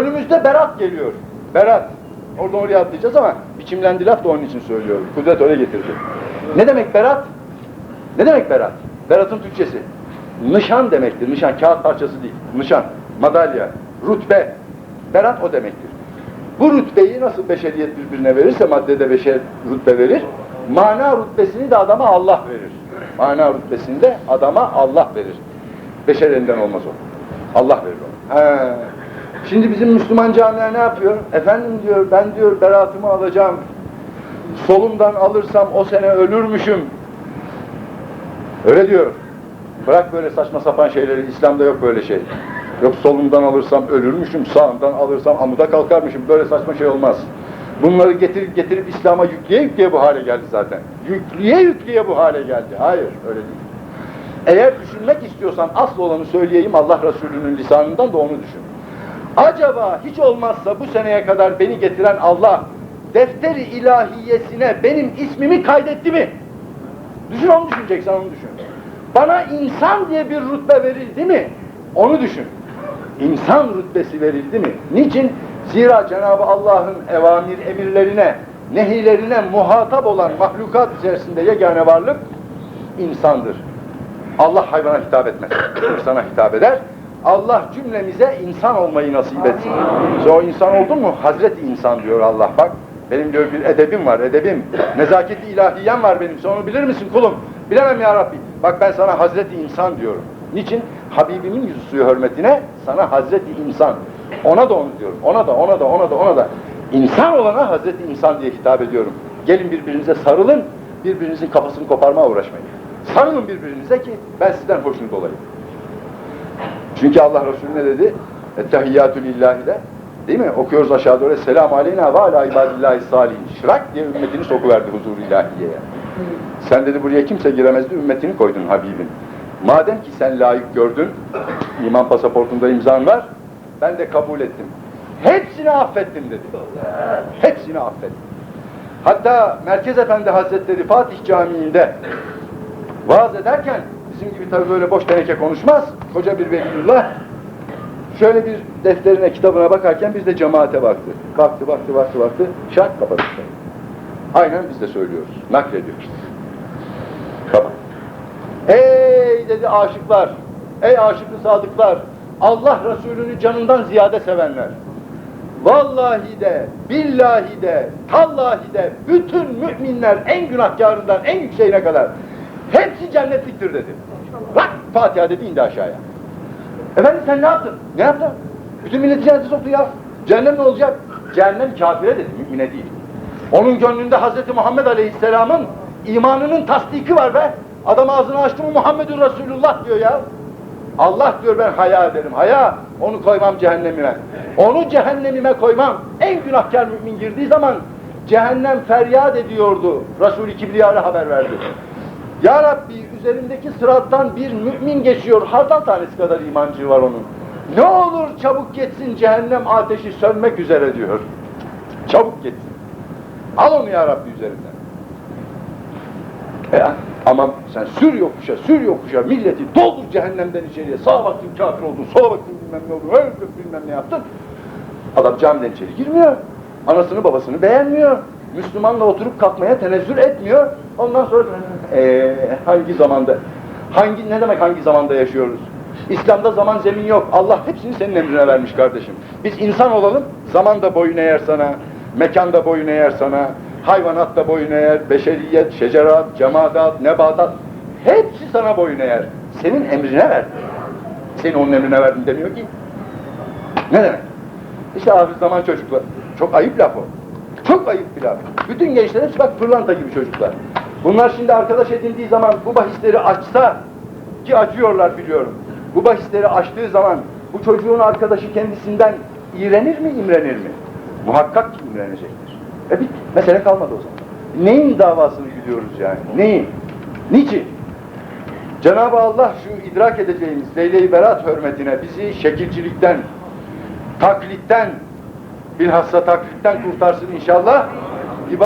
Önümüzde Berat geliyor. Berat. Oradan oraya atlayacağız ama biçimlendi laf da onun için söylüyorum. Kudret öyle getirdi. Ne demek Berat? Ne demek Berat? Berat'ın Türkçesi. Nişan demektir. Nişan, kağıt parçası değil. Nişan, madalya, rütbe. Berat o demektir. Bu rütbeyi nasıl beşeriyet birbirine verirse maddede beşer rütbe verir. Mana rütbesini de adama Allah verir. Mana rütbesini de adama Allah verir. Beşer elinden olmaz o. Allah verir onu. He. Şimdi bizim Müslüman camiler ne yapıyor? Efendim diyor ben diyor beratımı alacağım. Solumdan alırsam o sene ölürmüşüm. Öyle diyor. Bırak böyle saçma sapan şeyleri. İslam'da yok böyle şey. Yok solumdan alırsam ölürmüşüm, sağımdan alırsam amuda kalkarmışım. Böyle saçma şey olmaz. Bunları getirip getirip İslam'a yükleye yükleye bu hale geldi zaten. Yükleye yükleye bu hale geldi. Hayır, öyle değil. Eğer düşünmek istiyorsan asıl olanı söyleyeyim Allah Resulü'nün lisanından da onu düşün. Acaba hiç olmazsa bu seneye kadar beni getiren Allah defteri ilahiyesine benim ismimi kaydetti mi? Düşün onu düşüneceksen onu düşün. Bana insan diye bir rütbe verildi mi? Onu düşün. İnsan rütbesi verildi mi? Niçin? Zira Cenab-ı Allah'ın evamir emirlerine, nehilerine muhatap olan mahlukat içerisinde yegane varlık insandır. Allah hayvana hitap etmez. İnsana hitap eder. Allah cümlemize insan olmayı nasip etsin. Sen o insan oldun mu? Hazreti insan diyor Allah bak. Benim diyor bir edebim var, edebim. Nezaketi ilahiyem var benim. Sen onu bilir misin kulum? Bilemem ya Rabbi. Bak ben sana Hazreti insan diyorum. Niçin? Habibimin yüzü suyu hürmetine sana Hazreti insan. Ona da onu diyorum. Ona da, ona da, ona da, ona da. İnsan olana Hazreti insan diye hitap ediyorum. Gelin birbirinize sarılın, birbirinizin kafasını koparmaya uğraşmayın. Sarılın birbirinize ki ben sizden hoşnut olayım. Çünkü Allah Resulü ne dedi? Ettehiyyatü lillahi de. Değil mi? Okuyoruz aşağı doğru. Selamu aleyna ve ala ibadillahi salihin. Şırak diye ümmetini sokuverdi huzur ilahiyeye. Sen dedi buraya kimse giremezdi, ümmetini koydun Habibim. Madem ki sen layık gördün, iman pasaportunda imzan var, ben de kabul ettim. Hepsini affettim dedi. Hepsini affettim. Hatta Merkez Efendi Hazretleri Fatih Camii'nde vaaz ederken bizim gibi tabii böyle boş teneke konuşmaz. Koca bir velilullah şöyle bir defterine, kitabına bakarken biz de cemaate baktı. Baktı, baktı, baktı, baktı. Şart kapadı. Aynen biz de söylüyoruz. Naklediyoruz. Kapat. Ey dedi aşıklar, ey aşıklı sadıklar, Allah Resulü'nü canından ziyade sevenler. Vallahi de, billahi de, tallahi de, bütün müminler en günahkarından en yükseğine kadar hepsi cennetliktir dedi. Bak Fatiha dedi indi aşağıya. Efendim sen ne yaptın? Ne yaptın? Bütün milleti cennete soktu ya. Cehennem ne olacak? Cehennem kafire dedi, mümine değil. Onun gönlünde Hazreti Muhammed Aleyhisselam'ın imanının tasdiki var be. Adam ağzını açtı mı Muhammedun Resulullah diyor ya. Allah diyor ben haya ederim. Haya onu koymam cehennemime. Onu cehennemime koymam. En günahkar mümin girdiği zaman cehennem feryat ediyordu. Resul-i Kibriya'ya haber verdi. Ya Rabbi üzerindeki sırattan bir mümin geçiyor. Hardal tanesi kadar imancı var onun. Ne olur çabuk geçsin cehennem ateşi sönmek üzere diyor. Çabuk geçsin. Al onu ya Rabbi üzerinden. Ya, ama sen sür yokuşa, sür yokuşa, milleti doldur cehennemden içeriye. Sağa baktın kafir oldun, sola baktın bilmem ne oldu, öldün bilmem ne yaptın. Adam camiden içeri girmiyor. Anasını babasını beğenmiyor. Müslümanla oturup kalkmaya tenezzül etmiyor. Ondan sonra ee, hangi zamanda, hangi ne demek hangi zamanda yaşıyoruz? İslam'da zaman zemin yok. Allah hepsini senin emrine vermiş kardeşim. Biz insan olalım, zaman da boyun eğer sana, mekan da boyun eğer sana, hayvanat da boyun eğer, beşeriyet, şecerat, cemaat, nebatat, hepsi sana boyun eğer. Senin emrine verdi. Senin onun emrine verdim demiyor ki. Ne demek? İşte hafız zaman çocuklar. Çok ayıp laf o. Çok ayıp bir laf. Bütün gençler hepsi bak pırlanta gibi çocuklar. Bunlar şimdi arkadaş edindiği zaman bu bahisleri açsa ki acıyorlar biliyorum. Bu bahisleri açtığı zaman bu çocuğun arkadaşı kendisinden iğrenir mi, imrenir mi? Muhakkak ki imrenecektir. E bir mesele kalmadı o zaman. Neyin davasını gidiyoruz yani? Neyin? Niçin? Cenab-ı Allah şu idrak edeceğimiz Leyle-i Berat hürmetine bizi şekilcilikten, taklitten, bilhassa taklitten kurtarsın inşallah.